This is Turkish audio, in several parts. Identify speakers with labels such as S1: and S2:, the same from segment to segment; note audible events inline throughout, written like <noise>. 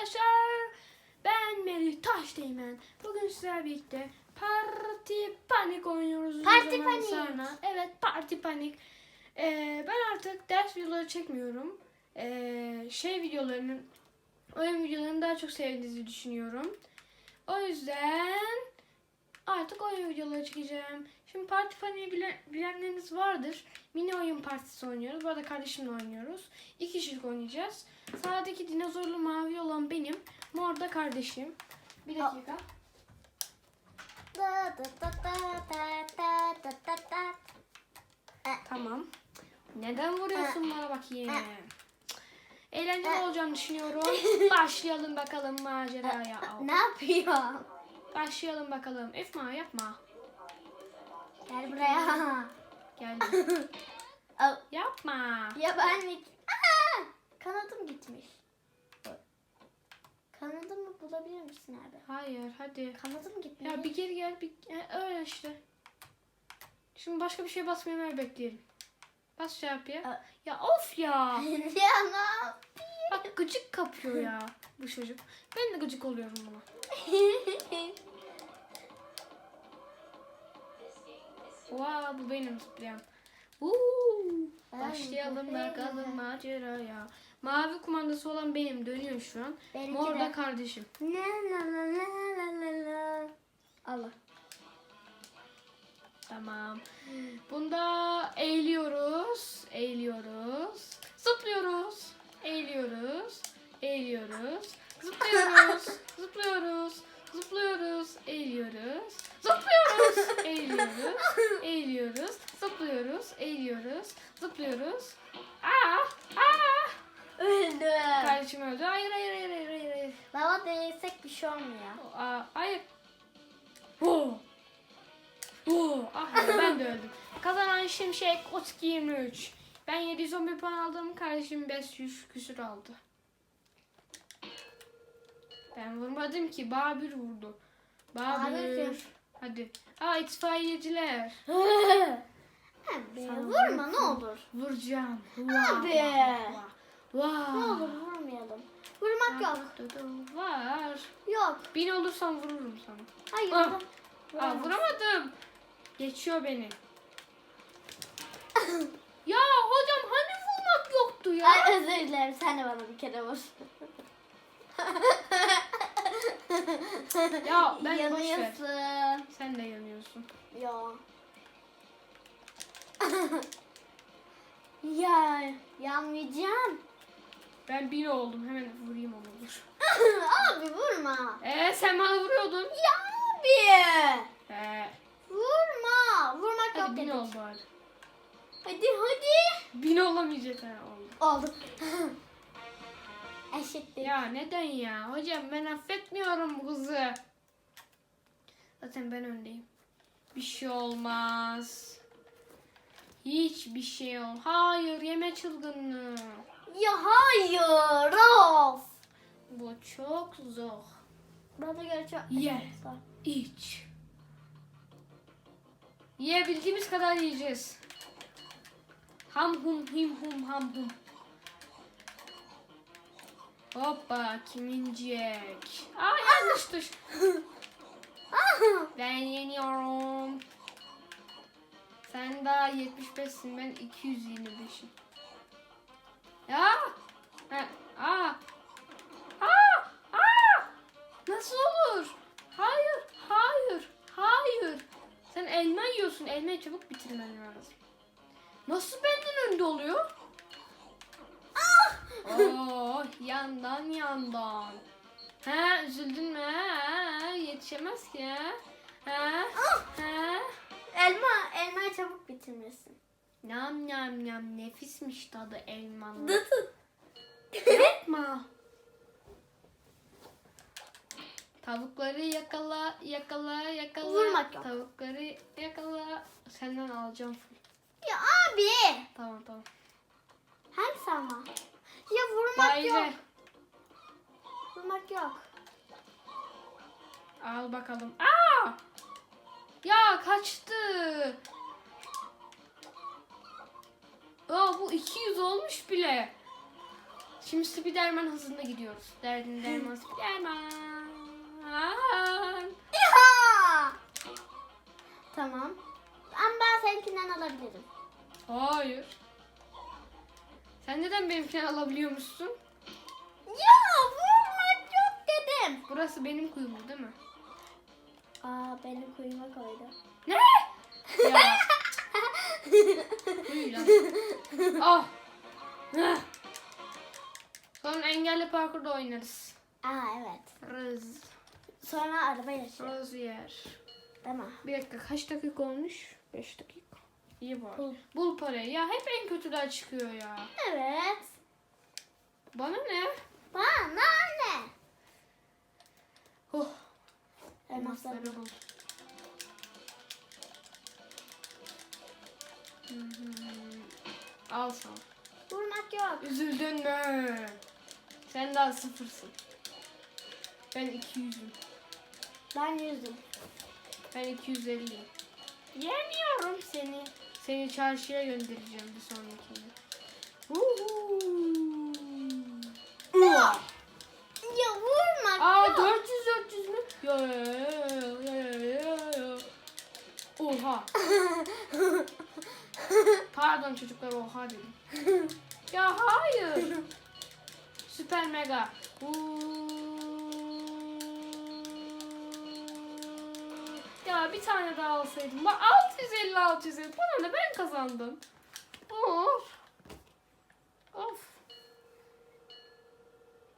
S1: arkadaşlar. Ben Melih Taşteğmen. Bugün sizlerle birlikte Parti Panik oynuyoruz.
S2: Parti Panik.
S1: Sonra. Evet Parti Panik. Ee, ben artık ders videoları çekmiyorum. Ee, şey videolarının, oyun videolarını daha çok sevdiğinizi düşünüyorum. O yüzden artık oyun videoları çekeceğim. Şimdi parti paniği bilen, bilenleriniz vardır. Mini oyun partisi oynuyoruz. Bu arada kardeşimle oynuyoruz. İki kişilik oynayacağız. Sağdaki dinozorlu mavi olan benim. Mor da kardeşim. Bir dakika. Tamam. Neden vuruyorsun bana bak yine?
S2: Eğlenceli
S1: olacağını düşünüyorum. <laughs> Başlayalım bakalım maceraya.
S2: Ne yapıyor?
S1: Başlayalım bakalım. Efma yapma.
S2: Gel buraya. <laughs> Al.
S1: yapma.
S2: ya ben mi? Aa! Kanadım gitmiş. Kanadımı bulabilir misin abi?
S1: Hayır hadi.
S2: Kanadım gitmiş.
S1: Ya bir geri gel. Bir... e, öyle işte. Şimdi başka bir şey basmayı bekleyelim. Bas şey yap ya.
S2: Aa.
S1: Ya of ya. <laughs>
S2: ya ne yapayım?
S1: Bak gıcık kapıyor ya bu çocuk. Ben de gıcık oluyorum buna. <laughs> Wow bu benim zıplayan. Uuu. Başlayalım
S2: Ay,
S1: bakalım maceraya. Mavi kumandası olan benim dönüyor şu an.
S2: Benimki
S1: Mor
S2: de.
S1: da kardeşim.
S2: La la la la la la la. Allah.
S1: Tamam. Bunda eğiliyoruz. Eğiliyoruz. Zıplıyoruz. Eğiliyoruz. Eğiliyoruz. Zıplıyoruz. <laughs> Zıplıyoruz. Zıplıyoruz. Eğiliyoruz. Zıplıyoruz. Eğiliyoruz. Eğiliyoruz. Zıplıyoruz. Eğiliyoruz. Zıplıyoruz. Aa! Aa!
S2: Öldüm.
S1: Kardeşim öldü. Hayır hayır hayır hayır hayır. hayır.
S2: Lava değsek bir şey olmuyor.
S1: Aa, hayır. Oo. Oo. Ah ya, ben de öldüm. <laughs> Kazanan Şimşek 32 23. Ben 711 puan aldım. Kardeşim 500 küsür aldı. Ben vurmadım ki. Babür vurdu.
S2: Babür
S1: Babür. Hadi. Aa itfaiyeciler. <laughs>
S2: Abi
S1: Sana
S2: vurma ne olur.
S1: Vuracağım.
S2: Abi.
S1: Vah.
S2: Ne olur vurmayalım. Vurmak yok.
S1: Var.
S2: Yok.
S1: Bin olursam vururum sana.
S2: Hayır.
S1: Ah. Aa, vuramadım. Geçiyor beni. <coughs> ya hocam hani vurmak yoktu ya.
S2: Ay özür dilerim sen de bana bir kere vur. <laughs>
S1: Ya <laughs> ben boş ver.
S2: Yanıyorsun.
S1: Sen de yanıyorsun.
S2: Ya. <laughs> ya yanmayacağım.
S1: Ben bin oldum. Hemen vurayım onu. Vur. <laughs>
S2: abi vurma.
S1: Ee sen bana vuruyordun.
S2: Ya abi.
S1: Ee,
S2: Vurma. Vurmak yok
S1: hadi bin
S2: dedik.
S1: ol bari.
S2: Hadi hadi.
S1: Bin olamayacak ha oldu.
S2: Oldu. Eşitlik.
S1: Ya neden ya? Hocam ben affetmiyorum bu kızı. Zaten ben öndeyim. Bir şey olmaz. Hiçbir şey ol. Hayır yeme çılgınlığı.
S2: Ya hayır. Of.
S1: Bu çok zor.
S2: Bana göre çok
S1: Ye. İç. Yiyebildiğimiz kadar yiyeceğiz. Ham hum him hum ham hum. Hoppa kimincik. Aa yanlış düş. <laughs> Ben yeniyorum. Sen daha 75'sin ben 225'im. Ya. Ha, aa. Aa! Aa! Nasıl olur? Hayır, hayır, hayır. Sen elma yiyorsun. Elmayı çabuk bitirmen lazım. Nasıl benden önde oluyor? Oh, yandan yandan. Ha, üzüldün mü? Ha, yetişemez ki. Ha? Ha? Ha?
S2: Elma, elmayı çabuk bitirmesin.
S1: Nam nam nam nefismiş tadı elmanın.
S2: Dıtı.
S1: Yapma. Tavukları yakala, yakala, yakala.
S2: Vurmak yok.
S1: Tavukları yakala. Senden alacağım full.
S2: Ya abi.
S1: Tamam tamam.
S2: Hangisi ama? Ya vurmak
S1: Vay
S2: yok. Vurmak yok.
S1: Al bakalım. Aa! Ya kaçtı. Aa bu 200 olmuş bile. Şimdi Spiderman hızında gidiyoruz. Derdin <laughs> derman Spiderman.
S2: Ya! Tamam. Ama ben seninkinden alabilirim.
S1: Hayır. Sen neden benimkini alabiliyormuşsun?
S2: Ya vurmak yok dedim.
S1: Burası benim kuyum değil mi?
S2: Aa benim kuyuma koydu.
S1: Ne? <laughs> Ya. Kuyu lan. Ah. Heh. Sonra engelli parkurda oynarız.
S2: Aa evet.
S1: Rız.
S2: Sonra araba yarışı.
S1: Rozier.
S2: Değil mi?
S1: Bir dakika kaç dakika olmuş? 5 dakika. İyi var.
S2: Bul.
S1: Bul parayı. Ya hep en kötüler çıkıyor ya.
S2: Evet.
S1: Bana ne?
S2: Bana ne?
S1: Oh.
S2: Elmasları.
S1: Bul. Hı hı. Al sana.
S2: Vurmak yok.
S1: Üzüldün mü? Sen daha sıfırsın. Ben 200'üm.
S2: Ben yüzdüm.
S1: Ben 250'yim. Yemiyorum seni. Seni çarşıya göndereceğim bir sonrakinde. Uhu.
S2: Ya vurmak
S1: Aa
S2: yok.
S1: 400 400 mü? Ya ya ya ya ya ya ya. Oha. <laughs> Pardon çocuklar oha dedim. ya hayır. <laughs> Süper mega. Ya bir tane daha alsaydım. Bak 650 650. Bana ne ben kazandım. Of. Of.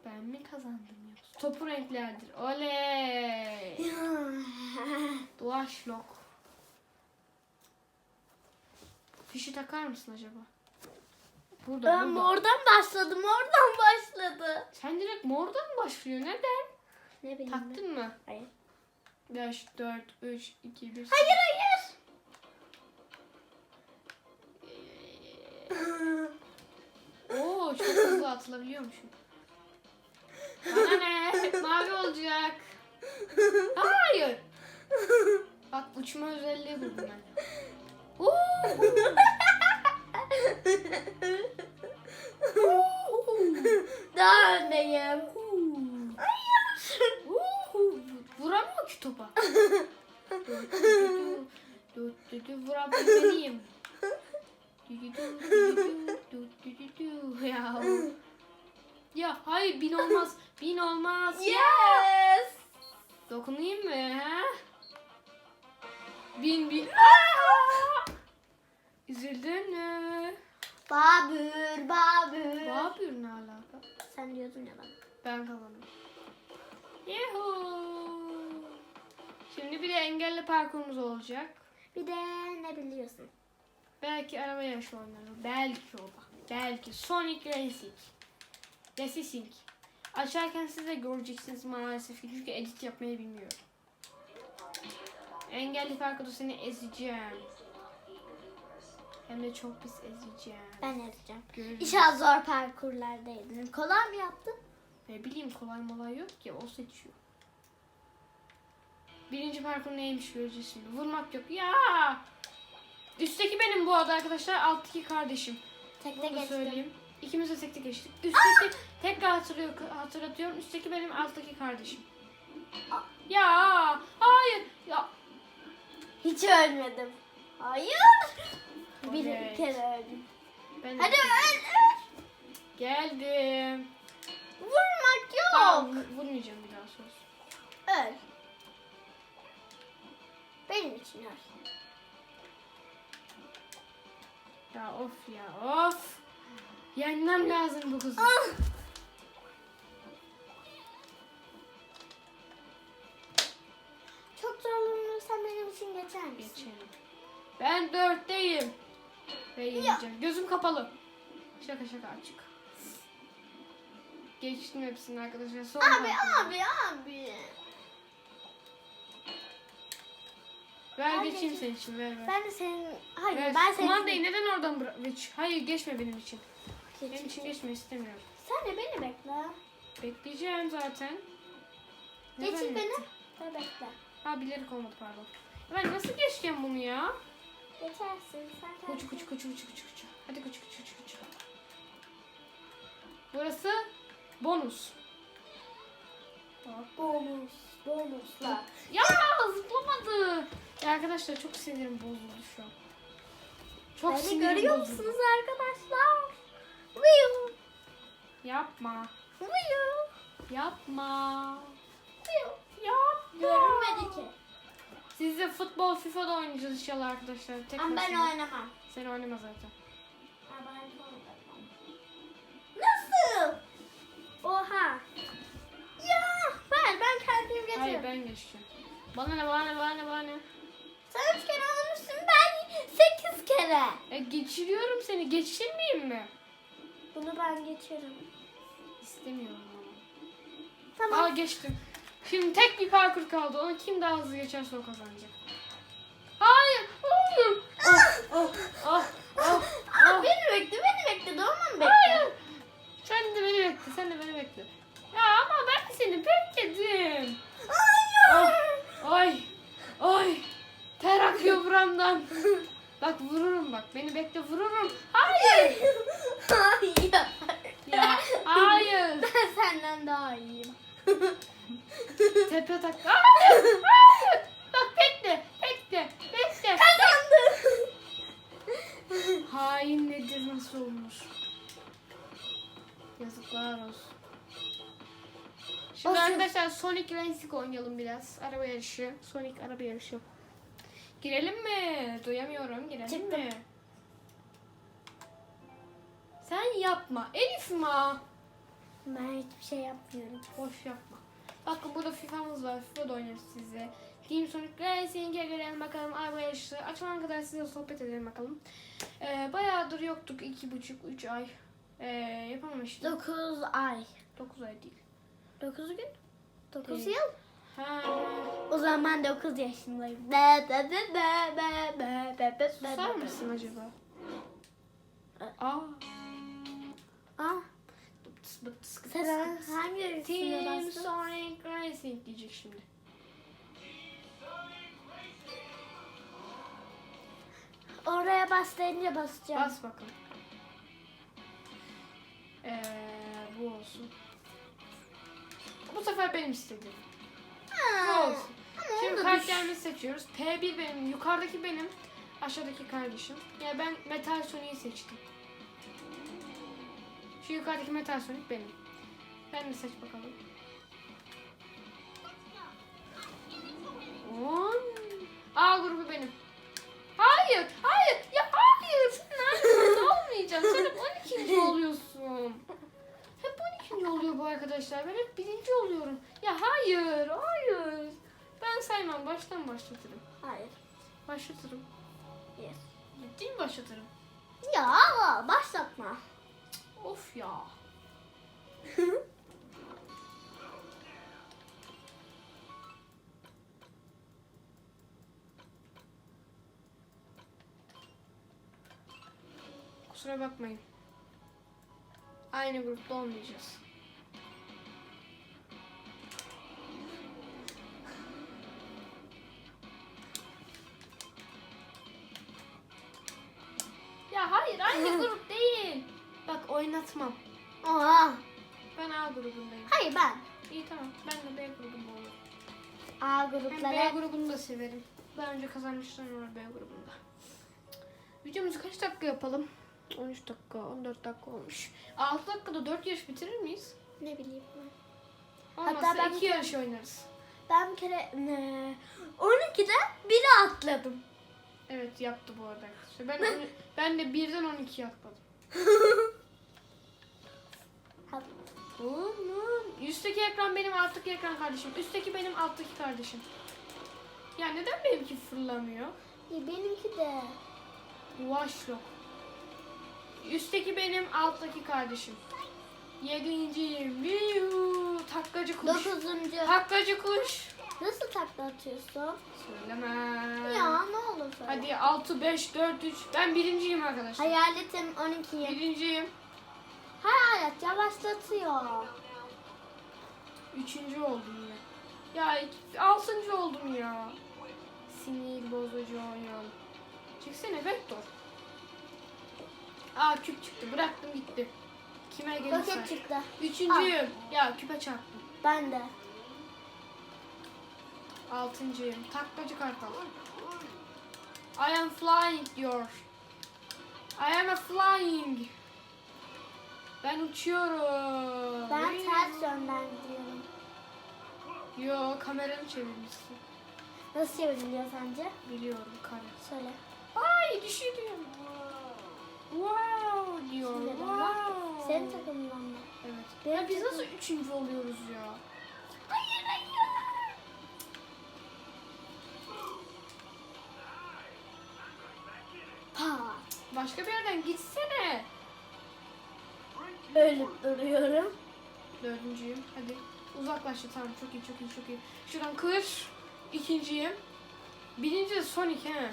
S1: Ben mi kazandım yoksa? Topu renklerdir. Oley. <laughs> Duaşlok. Fişi takar mısın acaba? Burada,
S2: Ben
S1: burada.
S2: oradan başladım. Oradan başladı.
S1: Sen direkt mordan mı başlıyor? Neden?
S2: Ne bileyim ben.
S1: Taktın mı?
S2: Hayır.
S1: 5, 4, 3, 2, 1.
S2: Hayır hayır.
S1: Oo çok hızlı atılabiliyormuşum. Bana ne? Mavi olacak. Hayır. Bak uçma özelliği buldum ben. Oo.
S2: Daha öndeyim.
S1: Uhu. Topa. <laughs> Vurabilmeliyim. Ya. Ya hayır bin olmaz. Bin olmaz.
S2: Yes.
S1: Dokunayım mı? Ha? Bin bin. Aa! Üzüldün mü?
S2: Babür, babür.
S1: Babür ne alaka?
S2: Sen diyordun ya bana.
S1: Ben kazandım. Yuhuu. Şimdi bir de engelli parkurumuz olacak.
S2: Bir de ne biliyorsun?
S1: Belki araba yarışı oynarım. Belki o bak. Belki Sonic Racing. Racing. Açarken siz de göreceksiniz maalesef ki çünkü edit yapmayı bilmiyorum. Engelli parkurda seni ezeceğim. Hem de çok pis ezeceğim.
S2: Ben yazacağım.
S1: Görürüz.
S2: İnşallah zor parkurlardaydın. Kolay mı yaptın?
S1: Ne bileyim kolay molay yok ki o seçiyor. Birinci parkur neymiş göreceğiz şimdi. Vurmak yok. Ya! Üstteki benim bu arada arkadaşlar. Alttaki kardeşim.
S2: Tekte
S1: Bunu
S2: geçtim.
S1: söyleyeyim. İkimiz de tekte geçtik. Üstteki tekrar hatırlıyor, hatırlatıyorum. Üstteki benim alttaki kardeşim. Ya! Hayır! Ya!
S2: Hiç ölmedim. Hayır. Bir
S1: Evet.
S2: kere öldüm.
S1: Ben
S2: Hadi öl, öl.
S1: geldim.
S2: Vurmak yok.
S1: Tamam, vu- vurmayacağım bir daha söz.
S2: Öl. Benim için öl.
S1: Ya of ya of. Yenmem lazım bu kızı.
S2: Ah. Çok zorlanırsan benim için geçer misin?
S1: Geçelim. Ben dörtteyim. Ve yeneceğim. Gözüm kapalı. Şaka şaka açık. Geçtim hepsini arkadaşlar. Son
S2: Abi
S1: parkur.
S2: abi abi.
S1: Ver
S2: Ben
S1: geçeyim senin için ver ver.
S2: Ben de senin... Hayır
S1: ver.
S2: ben senin...
S1: Kumandayı neden oradan bırak? Geç. Hayır geçme benim için. Benim
S2: Geç.
S1: için geçme istemiyorum.
S2: Sen de beni bekle.
S1: Bekleyeceğim zaten. Neden
S2: Geçin beni. Ben bekle.
S1: Ha bilerek olmadı pardon. Ben nasıl geçeceğim bunu ya?
S2: Geçersin. Sen
S1: Kuçu kuçu kuçu kuçu kuçu kuçu. Hadi kuçu kuçu kuçu kuçu. Burası bonus.
S2: Bonus. Bonuslar.
S1: Ya zıplamadı. Ya arkadaşlar çok sinirim bozuldu şu an. Çok
S2: Beni
S1: sinirim
S2: görüyor
S1: bozuldu.
S2: musunuz arkadaşlar? Viu.
S1: Yapma.
S2: Viu.
S1: Yapma.
S2: Viu.
S1: Yapma.
S2: Görünmedi ki.
S1: Siz de futbol FIFA'da oynayacağız inşallah arkadaşlar. Tek
S2: Ama ben
S1: başına.
S2: oynamam.
S1: Sen oynama zaten.
S2: Nasıl? Oha. Ya ben ben kendim getiririm.
S1: Hayır ben geçeceğim. Bana ne bana ne bana ne bana ne.
S2: Sen üç kere almışsın ben sekiz kere.
S1: E, geçiriyorum seni. Geçirmeyeyim mi?
S2: Bunu ben geçerim.
S1: İstemiyorum ama.
S2: Tamam.
S1: Aa geçtim. Şimdi tek bir parkur kaldı. Onu kim daha hızlı geçerse o kazanacak. Hayır. Hayır. Oh, oh, oh,
S2: Aa,
S1: oh.
S2: beni bekle beni bekle doğru mu bekle?
S1: Hayır. Sen de beni bekle. Sen de beni bekle vururum. Hayır.
S2: Hayır.
S1: Ya hayır. <laughs>
S2: Ben senden daha iyiyim.
S1: Tepe tak. Hayır. Hayır. Bak bekle. Bekle. Bekle.
S2: Kazandım.
S1: Hain nedir nasıl olmuş? Yazıklar olsun. Şimdi
S2: Olsun.
S1: arkadaşlar Sonic Racing oynayalım biraz. Araba yarışı. Sonic araba yarışı. Girelim mi? Duyamıyorum. Girelim
S2: Çıktım.
S1: mi? Sen yapma. Elif ma.
S2: Ben hiçbir şey yapmıyorum.
S1: Boş yapma. Bakın burada FIFA'mız var. FIFA'da oynarız size. Team Sonic Racing'e girelim bakalım. Yarışı. Açılana kadar size sohbet edelim bakalım. Ee, bayağıdır yoktuk. iki buçuk, üç ay. Ee, yapamamıştık.
S2: 9 ay.
S1: 9 ay değil.
S2: 9 gün? 9
S1: Değil.
S2: yıl.
S1: Ha.
S2: O zaman ben 9 yaşındayım. Be be be be be be be be
S1: Susar mısın acaba? Aa.
S2: Ah, sen
S1: Team? Sonic Racing diyecek şimdi.
S2: Oraya bastığınca basacağım.
S1: Bas bakalım. Ee, bu olsun. Bu sefer benim istediğim. Bu olsun. Şimdi karakterimizi seçiyoruz. P1 benim, yukarıdaki benim, aşağıdaki kardeşim. Ya ben Metal Sonic'i seçtim. Şu yukarıdaki Metal Sonic benim. Ben de seç bakalım. On. A grubu benim. Hayır, hayır, ya hayır. Sen nerede olmayacaksın? <laughs> Sen hep 12. oluyorsun. Hep 12. oluyor bu arkadaşlar. Ben hep birinci oluyorum. Ya hayır, hayır. Ben saymam. Baştan başlatırım.
S2: Hayır.
S1: Başlatırım.
S2: Yes.
S1: Ciddi mi başlatırım?
S2: Ya başlatma.
S1: Of ya. Kusura bakmayın. Aynı grupta olmayacağız. Oynatmam.
S2: Oha.
S1: Ben A grubundayım.
S2: Hayır ben.
S1: İyi tamam. Ben de B grubunda olurum.
S2: A
S1: Ben B grubunu da severim. Daha önce kazanmışlar var B grubunda. Videomuzu kaç dakika yapalım? 13 dakika, 14 dakika olmuş. 6 dakikada 4 yarış bitirir miyiz?
S2: Ne bileyim ben.
S1: Olmazsa
S2: Hatta ben
S1: 2
S2: bir-
S1: yarış oynarız.
S2: Ben bir kere ne, 12'de 1'e atladım.
S1: Evet yaptı bu arada. Ben, ben de 1'den 12'ye atladım. <laughs> Üstteki ekran benim, alttaki ekran kardeşim. Üstteki benim, alttaki kardeşim. Ya neden benimki fırlamıyor?
S2: Ya benimki de.
S1: Watchdog. Üstteki benim, alttaki kardeşim. Yedinciyim. Yuhuu. Taklacı kuş.
S2: 9.
S1: Taklacı kuş.
S2: Nasıl takla atıyorsun?
S1: Söyleme.
S2: Ya ne olur söyle.
S1: Hadi 6, 5, 4, 3. Ben birinciyim arkadaşlar.
S2: Hayaletim 12'ye.
S1: Birinciyim.
S2: Hayalet yavaşlatıyor.
S1: Üçüncü oldum. Ya iki- altıncı oldum ya. Sinir bozucu oyun. Çeksene Vector. Aa küp çıktı. Bıraktım gitti. Kime gelirse.
S2: Roket çıktı.
S1: Üçüncüyüm. Ya küpe çarptım.
S2: Ben de.
S1: Altıncıyım. Taklacı kartal. I am flying diyor. I am a flying. Ben uçuyorum.
S2: Ben ters yönden gidiyorum.
S1: Yo kameranı çevirmişsin.
S2: Nasıl çevriliyor sence?
S1: Biliyorum kare.
S2: Söyle.
S1: Ay düşürdüm. Wow diyor.
S2: Şimdi
S1: Wow.
S2: Senin takımından mı?
S1: Evet.
S2: Benim
S1: Ya biz nasıl üçüncü oluyoruz ya?
S2: Hayır hayır. Pat.
S1: Başka bir yerden gitsene.
S2: Ölüp duruyorum.
S1: Dördüncüyüm. Hadi. Uzaklaştı tamam. Çok iyi çok iyi çok iyi. Şuradan kır. İkinciyim. Birinci de Sonic he.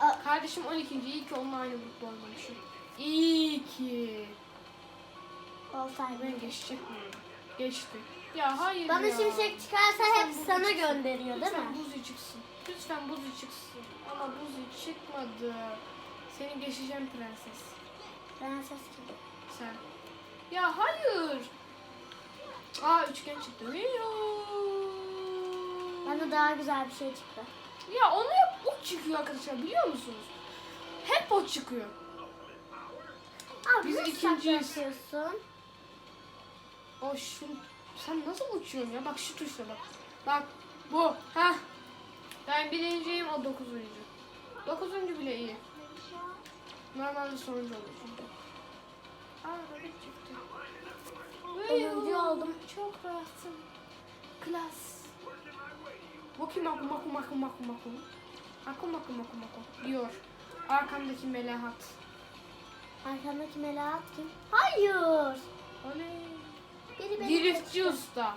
S2: Aa.
S1: Kardeşim 12. İyi ki onunla aynı grupta olmamışım. İyi ki.
S2: Olsaydı.
S1: Ben geçecek miyim? Geçti. Ya hayır
S2: Bana
S1: ya.
S2: şimşek çıkarsa hep sana
S1: çıksın.
S2: gönderiyor değil
S1: Lütfen
S2: mi?
S1: buzu çıksın. Lütfen buzu çıksın. Ama buzu çıkmadı. Seni geçeceğim prenses.
S2: Prenses gibi.
S1: Sen. Ya hayır. Aa üçgen çıktı.
S2: Bana daha güzel bir şey çıktı.
S1: Ya onu hep o çıkıyor arkadaşlar biliyor musunuz? Hep o çıkıyor.
S2: Abi
S1: Biz
S2: nasıl
S1: ikinciyiz.
S2: yaklaşıyorsun?
S1: O şu sen nasıl uçuyorsun ya? Bak şu tuşla bak. Bak bu. Ha. Ben birinciyim o dokuzuncu. Dokuzuncu bile iyi. Normalde sonuncu olur robot çıktı.
S2: Onuncu oldum.
S1: Çok rahatım. Klas. Maku maku maku maku maku maku. Maku maku maku maku diyor. Arkamdaki melahat.
S2: Arkamdaki melahat kim? Hayır.
S1: Oley.
S2: Biri beni
S1: Driftçi usta.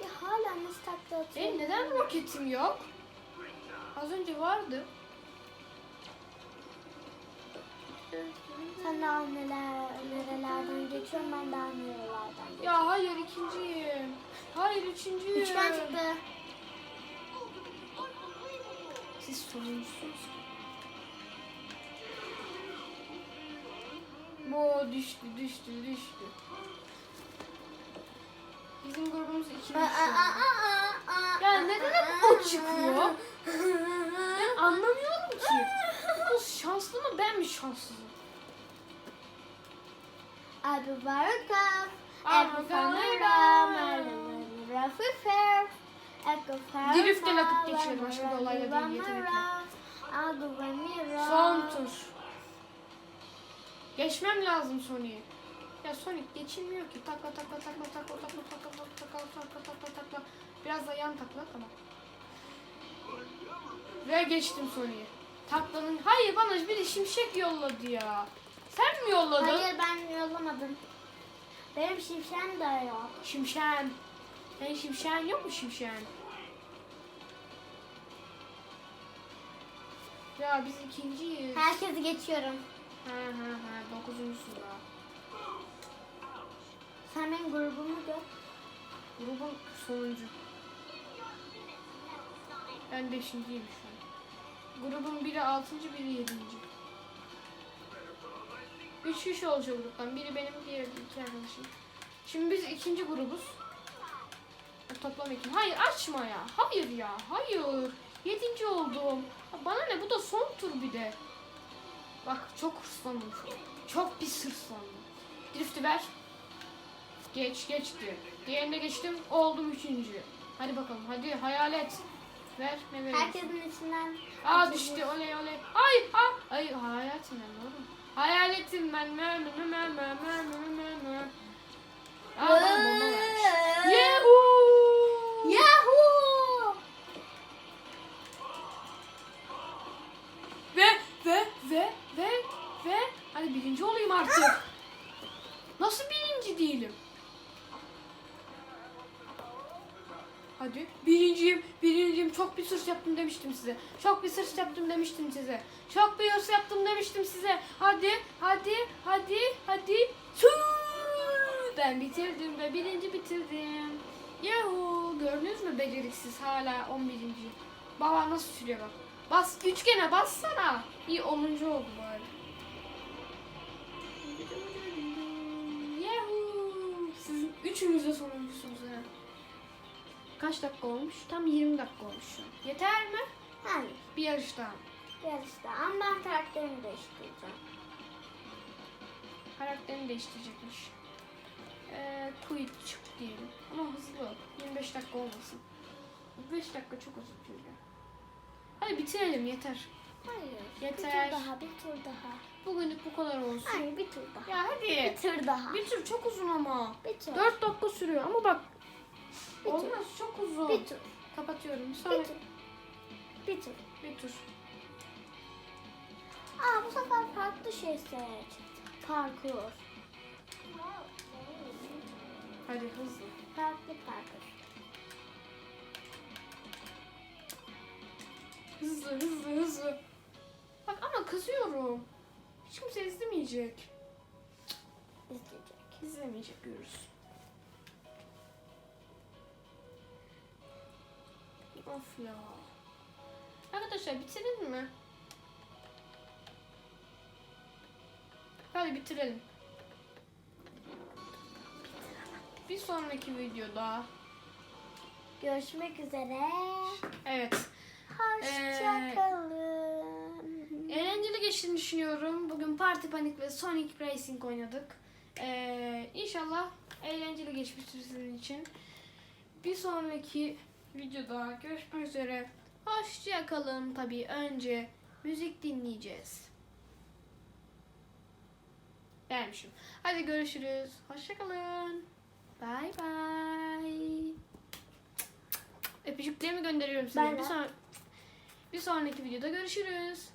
S2: Ya hala nasıl takla atıyor?
S1: Benim neden roketim yok? Az önce vardı.
S2: Sen daha neler, nerelerden geçiyorsun ben daha nerelerden geçiyorum.
S1: Ya hayır ikinciyim. Hayır üçüncüyüm.
S2: Üçgen çıktı.
S1: Siz sonuncusunuz. Mo düştü düştü düştü. Bizim grubumuz ikinci. Ya neden hep o çıkıyor? Ben anlamıyorum ki. Şanslı mı ben mi şanssızım?
S2: Abu
S1: Abu Barakah.
S2: Fanara, Rafifer,
S1: Drift'le vakit geçirelim, başka bir olayla değil,
S2: Vanira.
S1: Son tur. Geçmem lazım Sonic'i. Ya Sonic geçilmiyor ki. Takla takla takla takla takla takla takla takla takla takla. Biraz da yan takla tamam. Ve geçtim Sonic'i. Taklanın... Hayır bana biri şimşek yolladı ya. Sen mi yolladın?
S2: Hayır ben yollamadım. Benim şimşeğim de yok.
S1: Şimşen. Senin şimşen yok mu şimşen? Ya biz ikinciyiz.
S2: Herkesi geçiyorum.
S1: Ha ha ha. Dokuzuncusun daha.
S2: Sen benim grubumu gör.
S1: Grubun sonuncu. Ben beşinciyim şu an. Grubun biri altıncı, biri yedinci. Üç kişi olacak gruptan. Biri benim, diğeri iki arkadaşım. Şimdi biz ikinci grubuz. Ha, Toplam iki. Hayır açma ya. Hayır ya. Hayır. Yedinci oldum. Bana ne bu da son tur bir de. Bak çok hırslandım. Çok pis hırslandım. Drift'i ver. Geç geçti. Diğerine geçtim. Oldum üçüncü. Hadi bakalım. Hadi hayalet. Ver ne veriyorsun?
S2: Herkesin içinden...
S1: Aa düştü oley oley. Ay ay. Ay hayaletim ben oğlum. Hayaletim ben. Mö mö mö mö mö mö mö mö. Aa
S2: ben
S1: Ve ve ve ve ve. Hadi birinci olayım artık. Ah! Nasıl birinci değilim? Hadi birinciyim, birinciyim. Çok bir hırs yaptım demiştim size. Çok bir hırs yaptım demiştim size. Çok bir hırs yaptım demiştim size. Hadi, hadi, hadi, hadi. Tüü! Ben bitirdim ve birinci bitirdim. Yahoo! Gördünüz mü beceriksiz hala 11. Baba nasıl sürüyor bak. Bas üçgene bassana. İyi 10. oldu bari. Yahoo! Siz üçünüz de sonuncusunuz ha. Kaç dakika olmuş? Tam 20 dakika olmuş şu an. Yeter mi?
S2: Hayır.
S1: Bir yarış daha.
S2: Yarışta. Ama ben karakterimi değiştireceğim.
S1: Karakterini değiştirecekmiş. Ee, çık diyelim. Ama hızlı. 25 dakika olmasın. 5 dakika çok uzun çünkü. Hadi bitirelim yeter.
S2: Hayır.
S1: Yeter.
S2: Bir tur daha, bir tur daha.
S1: Bugünlük bu kadar olsun.
S2: Hayır, bir tur daha.
S1: Ya hadi.
S2: Bir tur daha.
S1: Bir tur çok uzun ama.
S2: Bir tur.
S1: 4 dakika sürüyor ama bak. Çok uzun.
S2: Bir tur.
S1: Kapatıyorum. Sonra
S2: Bir tur. Bir tur.
S1: bir tur.
S2: Aa bu sefer farklı şey seç. Parkur.
S1: Hadi hızlı.
S2: Farklı parkur.
S1: Hızlı hızlı hızlı. Bak ama kızıyorum. Hiç kimse izlemeyecek.
S2: İzleyecek.
S1: İzlemeyecek görürüz. Of ya. Arkadaşlar bitirelim mi? Hadi bitirelim. Bir sonraki videoda.
S2: Görüşmek üzere.
S1: Evet.
S2: Hoşçakalın.
S1: Eğlenceli geçtiğini düşünüyorum. Bugün Party Panic ve Sonic Racing oynadık. Ee, inşallah eğlenceli geçmiştir sizin için. Bir sonraki videoda görüşmek üzere. Hoşça kalın. Tabii önce müzik dinleyeceğiz. Beğenmişim. Hadi görüşürüz. Hoşça kalın. Bay bay. Öpücüklerimi gönderiyorum size.
S2: Ben.
S1: Bir, son- bir sonraki videoda görüşürüz.